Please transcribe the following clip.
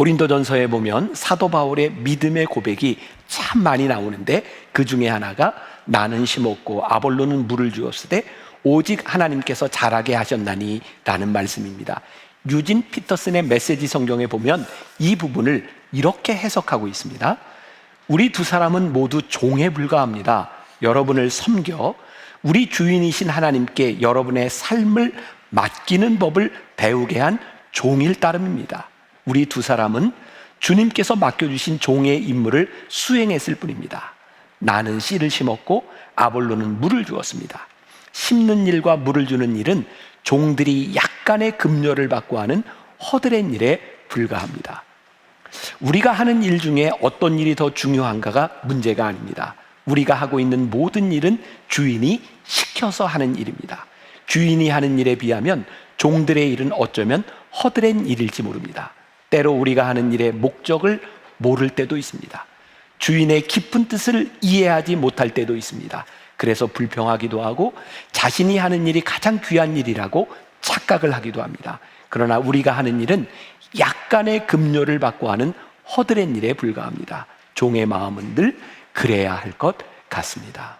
고린도전서에 보면 사도 바울의 믿음의 고백이 참 많이 나오는데 그 중에 하나가 나는 심었고 아볼로는 물을 주었으되 오직 하나님께서 자라게 하셨나니 라는 말씀입니다. 유진 피터슨의 메시지 성경에 보면 이 부분을 이렇게 해석하고 있습니다. 우리 두 사람은 모두 종에 불과합니다. 여러분을 섬겨 우리 주인이신 하나님께 여러분의 삶을 맡기는 법을 배우게 한 종일 따름입니다. 우리 두 사람은 주님께서 맡겨주신 종의 임무를 수행했을 뿐입니다. 나는 씨를 심었고 아볼로는 물을 주었습니다. 심는 일과 물을 주는 일은 종들이 약간의 급료를 받고 하는 허드렛 일에 불과합니다. 우리가 하는 일 중에 어떤 일이 더 중요한가가 문제가 아닙니다. 우리가 하고 있는 모든 일은 주인이 시켜서 하는 일입니다. 주인이 하는 일에 비하면 종들의 일은 어쩌면 허드렛 일일지 모릅니다. 때로 우리가 하는 일의 목적을 모를 때도 있습니다. 주인의 깊은 뜻을 이해하지 못할 때도 있습니다. 그래서 불평하기도 하고 자신이 하는 일이 가장 귀한 일이라고 착각을 하기도 합니다. 그러나 우리가 하는 일은 약간의 급료를 받고 하는 허드렛 일에 불과합니다. 종의 마음은 늘 그래야 할 것 같습니다.